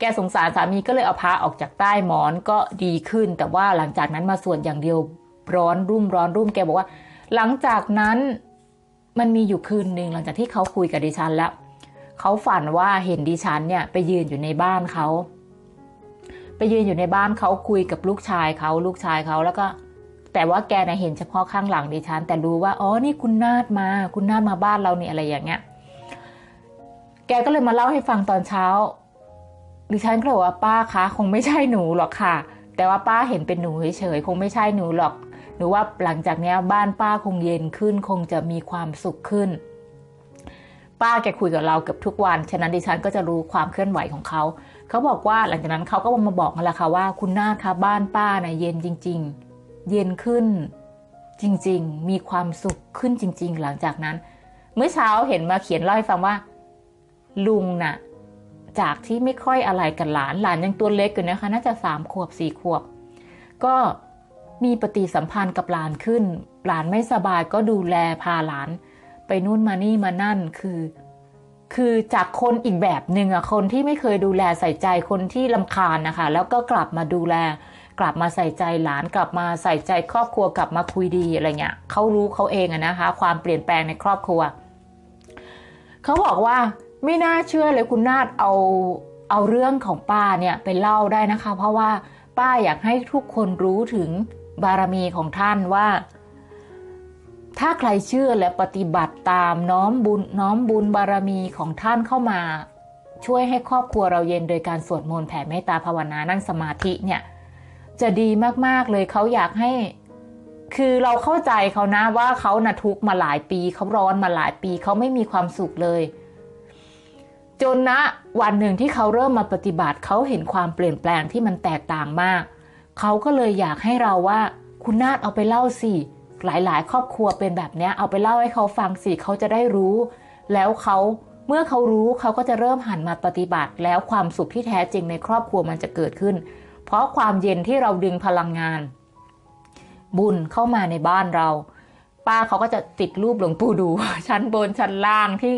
แกสงสารสามีก็เลยเอาพระออกจากใต้หมอนก็ดีขึ้น แต่ว่าหลังจากนั้นมาสวดอย่างเดียวร้อนรุ่มร้อนรุ่มแกบอกว่า หลังจากนั้นมันมีอยู่คืนหนึ่งหลังจากที่เขาคุยกับดิฉันแล้วเขาฝันว่าเห็นดิฉันเนี่ยไปยืนอยู่ในบ้านเขาไปยืนอยู่ในบ้านเขาคุยกับลูกชายเขาลูกชายเขาแล้วก็ แต่ว่าแกนะเห็นเฉพาะข้างหลังดิฉัน แต่รู้ว่าอ๋อนี่คุณนาดมา คุณนาดมาบ้านเราเนี่ยอะไรอย่างเงี้ย แกก็เลยมาเล่าให้ฟังตอนเช้า ดิฉันก็เลยว่าป้าคะคงไม่ใช่หนูหรอกค่ะ แต่ว่าป้าเห็นเป็นหนูเฉยๆคงไม่ใช่หนูหรอกหนูว่าหลังจากนี้บ้านป้าคงเย็นขึ้น คงจะมีความสุขขึ้น ป้าแกคุยกับเราเกือบทุกวัน ฉะนั้นดิฉันก็จะรู้ความเคลื่อนไหวของเขา เขาบอกว่าหลังจากนั้นเขาก็มาบอกกันแหละค่ะว่า คุณนาคะบ้านป้านะ่ะเย็นจริง ๆ เย็นขึ้นจริง ๆ มีความสุขขึ้นจริง ๆ หลังจากนั้น เมื่อเช้าเห็นมาเขียนเล่าให้ฟังว่า ลุงน่ะ จากที่ไม่ค่อยอะไรกับหลาน หลานยังตัวเล็กอยู่นะคะ น่าจะสามขวบสี่ขวบ ก็มีปฏิสัมพันธ์กับหลานขึ้น หลานไม่สบายก็ดูแลพาหลาน ไปนู่นมานี่มานั่นคือ คือจากคนอีกแบบหนึ่งอะคนที่ไม่เคยดูแลใส่ใจคนที่ลำคาญนะคะ แล้วก็กลับมาดูแล กลับมาใส่ใจหลานกลับมาใส่ใจครอบครัวกลับมาคุยดีอะไรเงี้ยเขารู้เขาเองอะนะคะ ความเปลี่ยนแปลงในครอบครัวเขาบอกว่า ไม่น่าเชื่อเลยคุณนาดเอาเอาเรื่องของป้าเนี่ยไปเล่าได้นะคะ เพราะว่าป้าอยากให้ทุกคนรู้ถึงบารมีของท่านว่า ถ้าใครเชื่อและปฏิบัติตามน้อมบุญน้อมบุญบารมีของท่านเข้ามา ช่วยให้ครอบครัวเราเย็นโดยการสวดมนต์แผ่เมตตาภาวนานั่งสมาธิเนี่ยจะดีมากๆเลยเขาอยากให้ คือเราเข้าใจเขานะว่าเขานะทุกมาหลายปีเขาร้อนมาหลายปีเขาไม่มีความสุขเลย จนนะวันหนึ่งที่เขาเริ่มมาปฏิบัติเขาเห็นความเปลี่ยนแปลงที่มันแตกต่างมาก เขาก็เลยอยากให้เราว่าคุณนาฏเอาไปเล่าสิหลายๆ ครอบครัวเป็นแบบนี้เอาไปเล่าให้เขาฟังสิเขาจะได้รู้ แล้วเขาเมื่อเขารู้เขาก็จะเริ่มหันมาปฏิบัติ แล้วความสุขที่แท้จริงในครอบครัวมันจะเกิดขึ้น เพราะความเย็นที่เราดึงพลังงาน บุญเข้ามาในบ้านเรา ป้าเขาก็จะติดรูปหลวงปู่ดู ชั้นบนชั้นล่างที่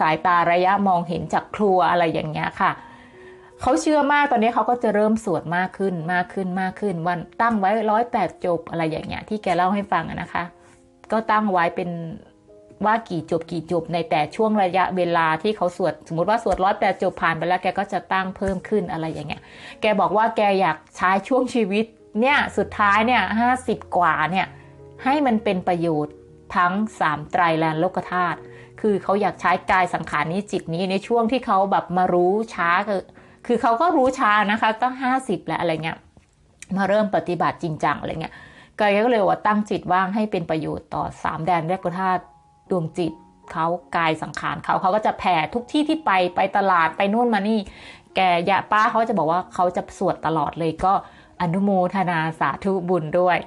สายตาระยะมองเห็นจากครัวอะไรอย่างเงี้ยค่ะเขาเชื่อมากตอนนี้เขาก็จะเริ่มสวดมากขึ้นมากขึ้นมากขึ้น วันตั้งไว้ร้อยแปดจบอะไรอย่างเงี้ยที่แกเล่าให้ฟังนะคะ ก็ตั้งไว้เป็นว่ากี่จบกี่จบในแต่ช่วงระยะเวลาที่เขาสวดสมมติว่าสวดร้อยแปดจบผ่านไปแล้วแกก็จะตั้งเพิ่มขึ้นอะไรอย่างเงี้ย แกบอกว่าแกอยากใช้ช่วงชีวิตเนี่ยสุดท้ายเนี่ยห้าสิบกว่าเนี่ยให้มันเป็นประโยชน์ ทั้งสามไตรแลนโลกธาตุคือเขาอยากใช้กายสังขารนี้จิตนี้ในช่วงที่เขาแบบมารู้ช้าคือคือเขาก็รู้ช้านะคะตั้งห้าสิบแล้วอะไรเงี้ยมาเริ่มปฏิบัติจริงจังอะไรเงี้ยแกก็เลยว่าตั้งจิตว่างให้เป็นประโยชน์ต่อสามแดนแรกธาตุดวงจิตเขากายสังขารเขาเขาก็จะแผ่ทุกที่ที่ไปไปตลาดไปนู่นมานี่ แกยาป้าเขาจะบอกว่าเขาจะสวดตลอดเลยก็อนุโมทนาสาธุบุญด้วย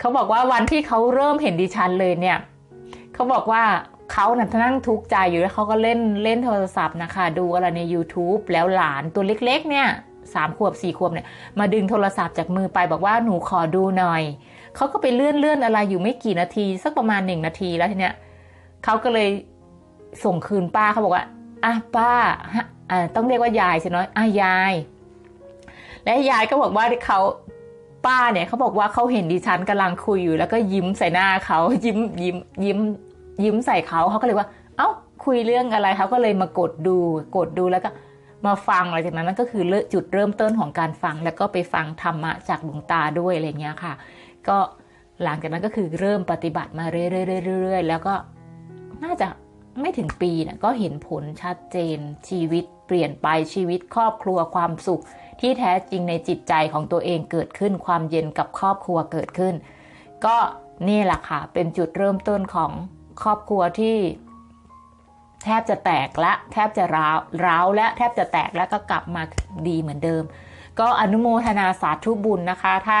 เขาบอกว่าวันที่เขาเริ่มเห็นดิฉันเลยเนี่ยเขาบอกว่าเขาน่ะนั่งทุกข์ใจอยู่แล้วเขาก็เล่นเล่นโทรศัพท์นะคะ ดูอะไรใน YouTube แล้วหลานตัวเล็ก ๆ เนี่ยสามขวบสี่ขวบเนี่ยมาดึงโทรศัพท์จากมือไปบอกว่าหนูขอดูหน่อยเขาก็ไปเลื่อนเลื่อนอะไรอยู่ไม่กี่นาที สักประมาณหนึ่งนาทีแล้วทีเนี้ยเขาก็เลยส่งคืนป้าเขาบอกว่าอะป้าอ่าต้องเรียกว่ายายใช่ไหมอะยาย และยายก็บอกว่าเขา ป้าเนี่ยเขาบอกว่าเขาเห็นดิฉันกำลังคุยอยู่ แล้วก็ยิ้มใส่หน้าเขายิ้มยิ้มยิ้ม ยิ้มใส่เขาเขาก็เลยว่า เอ้าคุยเรื่องอะไรเขาก็เลยมากดดูกดดูแล้วก็มาฟังอะไรจากนั้นนั่นก็คือจุดเริ่มต้นของการฟัง แล้วก็ไปฟังธรรมะจากหลวงตาด้วยอะไรเงี้ยค่ะ ก็หลังจากนั้นก็คือเริ่มปฏิบัติมาเรื่อยๆแล้วก็น่าจะไม่ถึงปีนะก็เห็นผลชัดเจนชีวิตเปลี่ยนไปชีวิตครอบครัวความสุข ที่แท้จริงในจิตใจของตัวเองเกิดขึ้น ความเย็นกับครอบครัวเกิดขึ้น ก็นี่แหละค่ะ เป็นจุดเริ่มต้นของครอบครัวที่แทบจะแตกและแทบจะร้าวร้าวและแทบจะแตกแล้วก็กลับมาดีเหมือนเดิม ก็อนุโมทนาสาธุบุญนะคะ ถ้า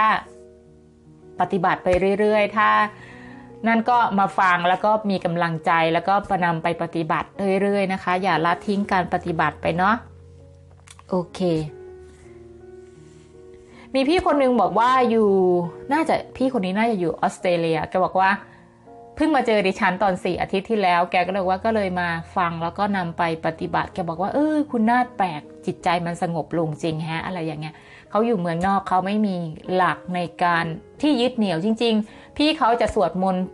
ปฏิบัติไปเรื่อยๆ ถ้านั่นก็มาฟังแล้วก็มีกำลังใจแล้วก็ประนำไปปฏิบัติเรื่อยๆนะคะ อย่าละทิ้งการปฏิบัติไปเนาะโอเค มีพี่คนนึงบอกว่าอยู่น่าจะพี่คนนี้น่าจะอยู่ออสเตรเลียแกบอกว่าเพิ่งมาเจอดิฉันตอนสี่อาทิตย์ที่แล้ว แกก็เลยว่าก็เลยมาฟังแล้วก็นำไปปฏิบัติ แกบอกว่าเออคุณน่าแปลกจิตใจมันสงบลงจริงแฮะ อะไรอย่างเงี้ยเขาอยู่เมืองนอกเขาไม่มีหลักในการที่ยึดเหนี่ยวจริง ๆ พี่เขาจะสวดมนต์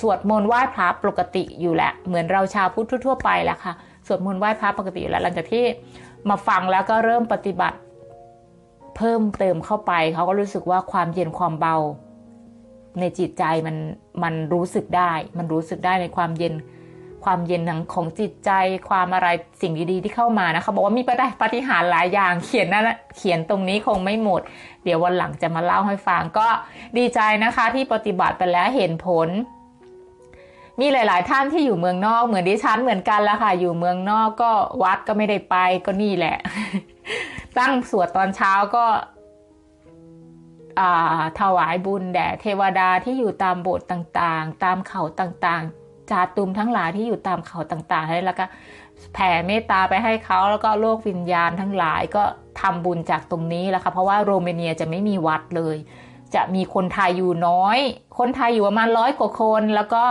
สวดมนต์ไหว้พระปกติอยู่แหละ เหมือนเราชาวพุทธทั่วไปแหละค่ะ สวดมนต์ไหว้พระปกติอยู่แล้วหลังจากที่มาฟังแล้วก็เริ่มปฏิบัติ เพิ่มเติมเข้าไป เขาก็รู้สึกว่าความเย็นความเบา ในจิตใจมันมันรู้สึกได้ มันรู้สึกได้ในความเย็นความเย็นของจิตใจความอะไรสิ่งดีๆที่เข้ามานะเขาบอกว่ามีปฏิหารหลายอย่างเขียนนั่นเขียนตรงนี้คงไม่หมด เดี๋ยววันหลังจะมาเล่าให้ฟังก็ดีใจนะคะที่ปฏิบัติไปแล้วเห็นผล มีหลาย ๆ ท่านที่อยู่เมืองนอกเหมือนดิฉันเหมือนกันแล้วค่ะ อยู่เมืองนอกก็วัดก็ไม่ได้ไปก็นี่แหละ ตั้งสวดตอนเช้าก็ถวายบุญแด่เทวดาที่อยู่ตามโบสถ์ต่างๆ ตามเขาต่างๆ จาตุมทั้งหลายที่อยู่ตามเขาต่างๆให้แล้วก็แผ่เมตตาไปให้เขาแล้วก็โลกวิญญาณทั้งหลายก็ทำบุญจากตรงนี้แหละค่ะเพราะว่าโรมาเนียจะไม่มีวัดเลย จะมีคนไทยอยู่น้อย คนไทยอยู่ประมาณร้อยกว่าคน แล้วก็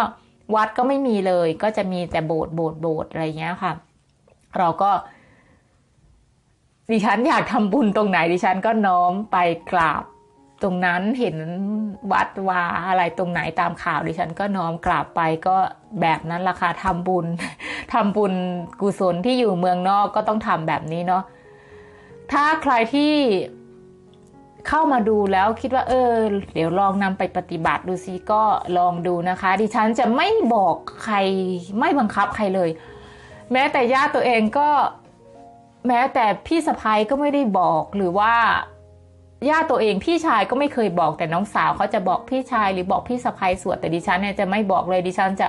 วัดก็ไม่มีเลย ก็จะมีแต่โบสถ์โบสถ์โบสถ์อะไรเงี้ยค่ะ เราก็ ดิฉันอยากทำบุญตรงไหนดิฉันก็น้อมไปกราบ ตรงนั้นเห็นวัดวาอะไรตรงไหนตามข่าวดิฉันก็น้อมกราบไปก็แบบนั้นราคาทำบุญทำบุญกุศลที่อยู่เมืองนอกก็ต้องทำแบบนี้เนาะถ้าใครที่เข้ามาดูแล้วคิดว่า เออ เดี๋ยวลองนำไปปฏิบัติดูซิก็ลองดูนะคะ ดิฉันจะไม่บอกใครไม่บังคับใครเลย แม้แต่ญาติตัวเองก็ แม้แต่พี่สะพ้ยก็ไม่ได้บอกหรือว่าญาติตัวเองพี่ชายก็ไม่เคยบอกแต่น้องสาวเขาจะบอกพี่ชายหรือบอกพี่สะพ้ยสวดแต่ดิฉันเนี่ยจะไม่บอกเลยดิฉันจะ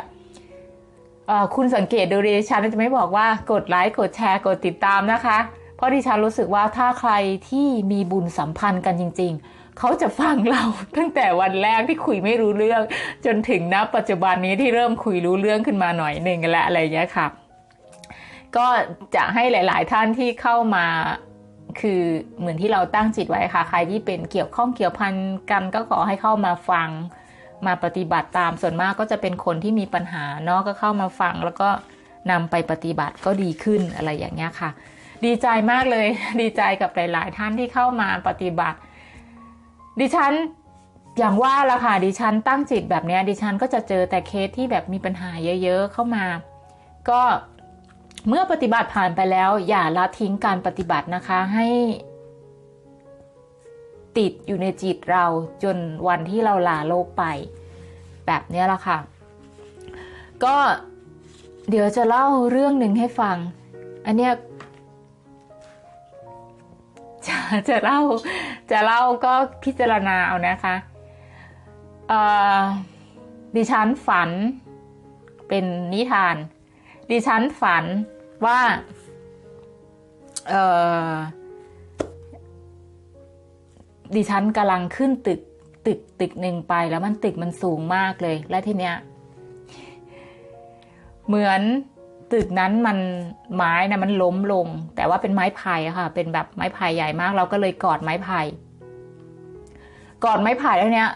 คุณสังเกตดูดิฉันจะไม่บอกว่ากดไลค์กดแชร์กดติดตามนะคะ เพราะดิฉันรู้สึกว่าถ้าใครที่มีบุญสัมพันธ์กันจริง ๆ เขาจะฟังเราตั้งแต่วันแรกที่คุยไม่รู้เรื่อง จนถึงณปัจจุบันนี้ที่เริ่มคุยรู้เรื่องขึ้นมาหน่อยหนึ่งแล้วอะไรอย่างเงี้ยค่ะ ก็จะให้หลาย ๆ ท่านที่เข้ามาคือเหมือนที่เราตั้งจิตไว้ค่ะ ใครที่เป็นเกี่ยวข้องเกี่ยวพันกันก็ขอให้เข้ามาฟังมาปฏิบัติตามส่วนมากก็จะเป็นคนที่มีปัญหาเนาะก็เข้ามาฟัง แล้วก็นำไปปฏิบัติก็ดีขึ้นอะไรอย่างเงี้ยค่ะ ดีใจมากเลย ดีใจกับหลาย ๆ ท่านที่เข้ามาปฏิบัติ ดิฉันอย่างว่าละค่ะดิฉันตั้งจิตแบบนี้ดิฉันก็จะเจอแต่เคสที่แบบมีปัญหาเยอะ ๆ เข้ามา ก็ เมื่อปฏิบัติผ่านไปแล้ว อย่าละทิ้งการปฏิบัตินะคะให้ติดอยู่ในจิตเราจนวันที่เราลาโลกไป แบบนี้ละค่ะ ก็เดี๋ยวจะเล่าเรื่องหนึ่งให้ฟัง อันเนี้ยจะจะเล่าจะเล่าก็พิจารณาเอานะคะดิฉันฝันเป็นนิทาน ดิฉันฝันว่าเออดิฉันกำลังขึ้นตึกตึกตึกหนึ่งไปแล้วมันตึกมันสูงมากเลย และทีเนี้ย เหมือนตึกนั้นมันไม้นะมันล้มลง แต่ว่าเป็นไม้ไผ่ค่ะ เป็นแบบไม้ไผ่ใหญ่มาก เราก็เลยกอดไม้ไผ่กอดไม้ไผ่แล้วเนี้ย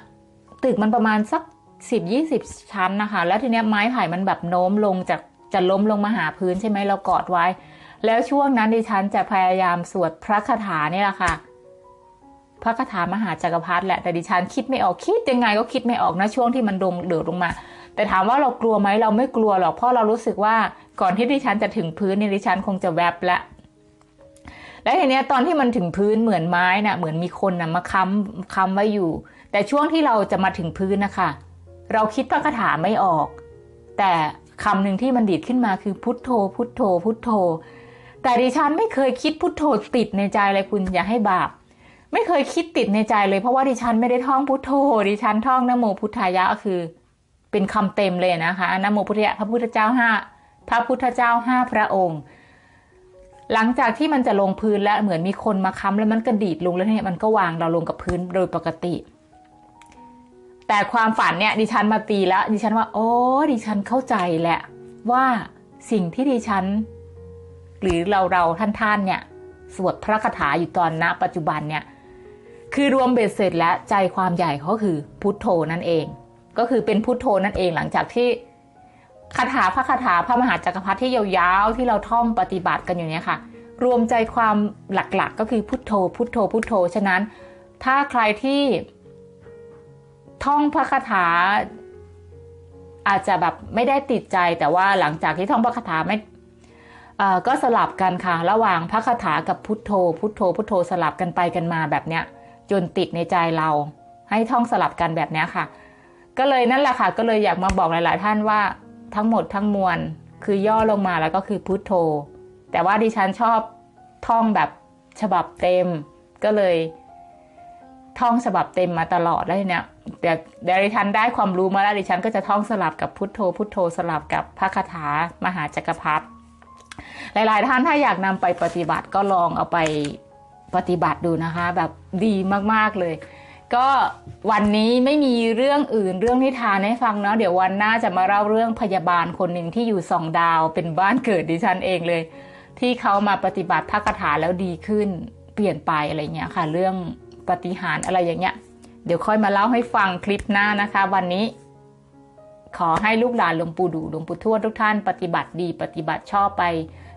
ตึกมันประมาณสักสิบยี่สิบชั้นนะคะ แล้วทีเนี้ยไม้ไผ่มันแบบโน้มลงจาก จะล้มลงมาหาพื้นใช่ไหมเรากอดไว้ แล้วช่วงนั้นดิฉันจะพยายามสวดพระคาถานี่แหละค่ะ พระคาถามหาจักรพรรดิแหละแต่ดิฉันคิดไม่ออกคิดยังไงก็คิดไม่ออกนะช่วงที่มันลงเดือดลงมา แต่ถามว่าเรากลัวไหมเราไม่กลัวหรอกเพราะเรารู้สึกว่าก่อนที่ดิฉันจะถึงพื้นนี่ดิฉันคงจะแวบละและทีนี้ตอนที่มันถึงพื้นเหมือนไม้นะ่ะเหมือนมีคนนะ่ะมาค้ำค้ำไว้อยู่ แต่ช่วงที่เราจะมาถึงพื้นนะคะ เราคิดพระคาถาไม่ออก แต่ คำหนึ่งที่มันดีดขึ้นมาคือพุทโธ พุทโธ พุทโธ แต่ดิฉันไม่เคยคิดพุทโธติดในใจเลยคุณอย่าให้บาป ไม่เคยคิดติดในใจเลยเพราะว่าดิฉันไม่ได้ท่องพุทโธ ดิฉันท่องนโมพุทธายะคือ เป็นคำเต็มเลยนะคะนโมพุทธายะพระพุทธเจ้าห้าพระพุทธเจ้าห้าพระองค์ หลังจากที่มันจะลงพื้นแล้วเหมือนมีคนมาค้ำแล้วมันกระดีดลงแล้วเนี่ยมันก็วางเราลงกับพื้นโดยปกติ แต่ความฝันเนี่ยดิฉันมาตีแล้ว ดิฉันว่า โอ้ดิฉันเข้าใจแหละว่าสิ่งที่ดิฉัน หรือเราเราท่านท่านเนี่ย สวดพระคาถาอยู่ตอนณปัจจุบันเนี่ย คือรวมเบ็ดเสร็จและใจความใหญ่เขาคือพุทโธนั่นเอง ก็คือเป็นพุทโธนั่นเองหลังจากที่คาถาพระคาถาพระมหาจักรพรรดิที่ยาวๆที่เราท่องปฏิบัติกันอยู่เนี่ยค่ะ รวมใจความหลักๆก็คือพุทโธ พุทโธพุทโธฉะนั้น ถ้าใครที่ ท่องพระคาถา อาจจะแบบไม่ได้ติดใจแต่ว่าหลังจากที่ท่องพระคาถาไม่ก็สลับกันค่ะ ระหว่างพระคาถากับพุทโธ พุทโธ พุทโธสลับกันไปกันมาแบบเนี้ย จนติดในใจเรา ให้ท่องสลับกันแบบเนี้ยค่ะ ก็เลยนั่นแหละค่ะ ก็เลยอยากมาบอกหลาย ๆ ท่านว่าทั้งหมดทั้งมวลคือย่อลงมาแล้วก็คือพุทโธ แต่ว่าดิฉันชอบท่องแบบฉบับเต็ม ก็เลย ท่องฉบับเต็มมาตลอดแล้วเนี่ยแต่เดี๋ยวดิฉันได้ความรู้มาแล้วดิฉันก็จะท่องสลับกับพุทโธ พุทโธสลับกับพระคาถามหาจักรพรรดิหลาย ๆ ท่านถ้าอยากนำไปปฏิบัติก็ลองเอาไปปฏิบัติดูนะคะ แบบดีมากๆเลย ก็วันนี้ไม่มีเรื่องอื่นเรื่องนิทานให้ฟังเนาะเดี๋ยววันหน้าจะมาเล่าเรื่องพยาบาลคนหนึ่งที่อยู่สองดาวเป็นบ้านเกิดดิฉันเองเลย ที่เขามาปฏิบัติพระคาถาแล้วดีขึ้นเปลี่ยนไปอะไรเงี้ยค่ะ เรื่อง ปฏิหารอะไรอย่างเงี้ย เดี๋ยวค่อยมาเล่าให้ฟังคลิปหน้านะคะ วันนี้ ขอให้ลูกหลานหลวงปู่ดูหลวงปู่ทวดทุกท่านปฏิบัติดีปฏิบัติชอบไป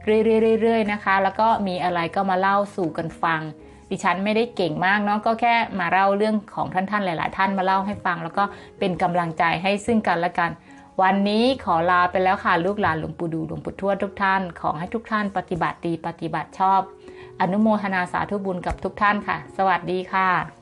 เรื่อยๆๆนะคะ แล้วก็มีอะไรก็มาเล่าสู่กันฟัง ดิฉันไม่ได้เก่งมากเนาะก็แค่มาเล่าเรื่องของท่านๆหลาย ๆ ท่านมาเล่าให้ฟัง แล้วก็เป็นกำลังใจให้ซึ่งกันและกัน วันนี้ขอลาไปแล้วค่ะลูกหลานหลวงปู่ดูหลวงปู่ทวดทุกท่าน ขอให้ทุกท่านปฏิบัติดีปฏิบัติชอบ อนุโมทนาสาธุบุญกับทุกท่านค่ะ สวัสดีค่ะ